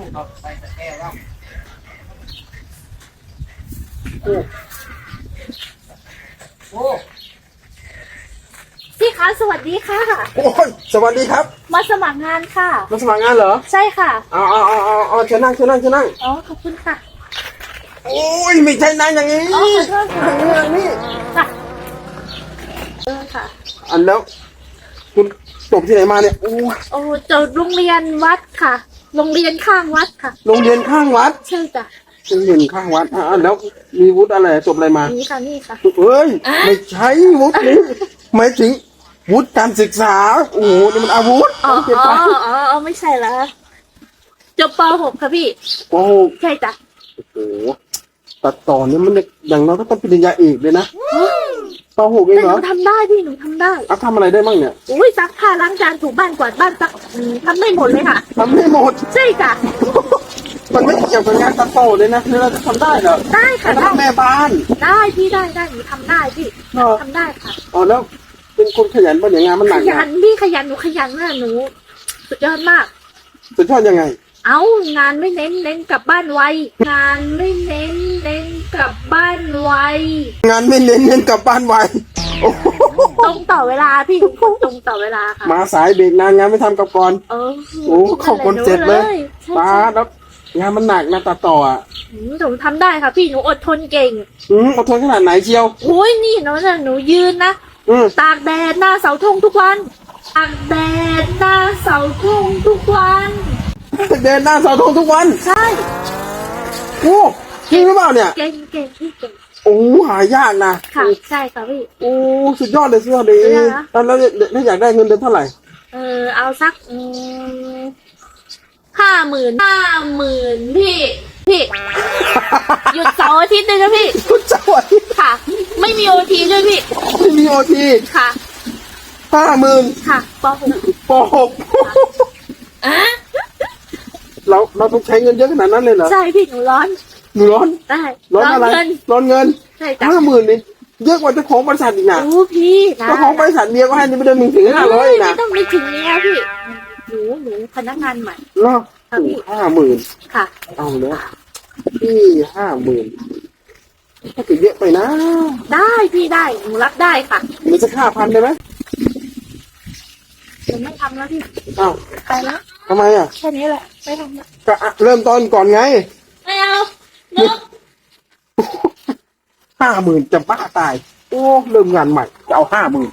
ลูกเราไปแต่แก้วแล้วโอ้โอ้พี่คะสวัสดีค่ะ โอ้ยสวัสดีครับ มาสมัครงานค่ะ มาสมัครงานเหรอ ใช่ค่ะเอาเอาเอาเอาเอาเชิญนั่งเชิญนั่งเชิญนั่งอ๋อขอบคุณค่ะ โอ้ยไม่ใช่นั่งอย่างนี้อ๋อขอโทษค่ะอย่างนี้ค่ะเออค่ะ อันแล้ว คุณจบที่ไหนมาเนี่ยโอ้ยโอ้จบโรงเรียนวัดค่ะ โรงเรียนข้างวัดค่ะ โรงเรียนข้างวัดใช่จ้ะโรงเรียนข้างวัดอะแล้วมีวุฒิอะไรจบอะไรมา นี่ค่ะนี่ค่ะ เอ้ยไม่ใช่วุฒินี้หมายถึงวุฒิการศึกษาโอ้โหนี่มันอาวุธอ๋อเก็บอ๋ไปออ๋อไม่ใช่ละจบป .6 ค่ะพี่ โอ้โหใช่จ้ะโอ้โหตัดต่อเนี่ยมันอย่างน้อยก็ต้องปริญญาเอกเลยนะ ปหกเองแต่เหหรนูอทำได้พี่หนูทำได้เอาทำอะไรได้บ้างเนี่ยอุ้ยซักผ้าล้างจานถูบ้านกวาดบ้านซักอืมทำได้หมดเลยค่ะ ทำได้หมด ใช่จ้ะมันไม่เกี่ยวกับงานตัดต่อเลยนะนี่เราจะทำได้เหรอได้ค่ะแล้วได้แม่บ้านได้พี่ได้ได้หนูทำได้พี่เนาะทำได้ค่ะ อ๋อแล้วเป็นคนขยันป่ะเนี่ยงานมันหขนักยันะนพี่ขยันหนูขยันมากหนู สุดยอดมาก สุดยอดยังไง เอางานไม่เน้นเน้นกลับบ้านไว งานไม่เน้นเน้นกลับบ้านไว งานไม่เน้นเน้นกลับบ้านไวโอ้โหตรงต่อเวลาพี่ทุกคนตรงต่อเวลาค่ะมาสายเบรกนานงานไม่ทำกลับก่อนเออโอ้เข้าคอนเซ็ปต์เลยใช่ป้าใช่แล้วงานมันหนักนะตัดต่ออะอืมหนูทำได้ค่ะพี่หนูอดทนเก่งอืมอดทนขนาดไหนเชียวโอ้ยนี่หนูน่ะหนูยืนนะอืมตากแดดหน้าเสาธงทุกวันตากแดดหน้าเสาธงทุกวัน เดินหน้าเสาธงทุกวันใช่โอ้จริงหรือเปล่าเนี่ย เก่งเก่งพี่เก่งโอ้หายากนะค่ะใช่ค่ะพี่ โอ้สุดยอดเลยสุดยอดเลยสุดยอดนะ แล้วแล้วแล้วอยากได้เงินเดือนเท่าไหร่เออเอาสักอืมห้าหมื่นห้าหมื่นพี่พี่หยุดเสาร์อาทิตย์ด้วยนะพี่คุณเจ้าอะค่ะ ไม่มีโอทีด้วยพี่ไม่มีโอทีค่ะ ห้าหมื่นค่ะปหกปหกอะ เราเราต้องใช้เงินเยอะขนาดนั้นเลยเหรอใช่พี่หนูร้อนหนูร้อนได้ร้อนอะไรเงินร้อนเงินใช่จ้ะห้าหมื่นนี่เยอะกว่าเจ้าของบริษัทอีกนะโอ้พี่นะเจ้าของบริษัทเมียก็ให้นี่ไม่ได้มึงถึงห้าร้อยไม่นะต้องนึกถึงเนี้ยพี่หนูหนูพนักงานใหม่รอบค่ะพี่ห้าหมื่นค่ะ เอาแล้วพี่ห้าหมื่นถ้าจะเยอะไปนะ ได้พี่ได้หนูรับได้ค่ะหรือจะห้าพันได้ไหมหนูไม่ทำแล้วพี่อ้าวไปแล้ว ทำไมอะแค่นี้แหละไม่ทำแล้วก็อะเริ่มต้นก่อนไงไม่เอาเลิกห้าหมื่นจะบ้าตาย โอ้เริ่มงานใหม่จะเอาห้าหมื่น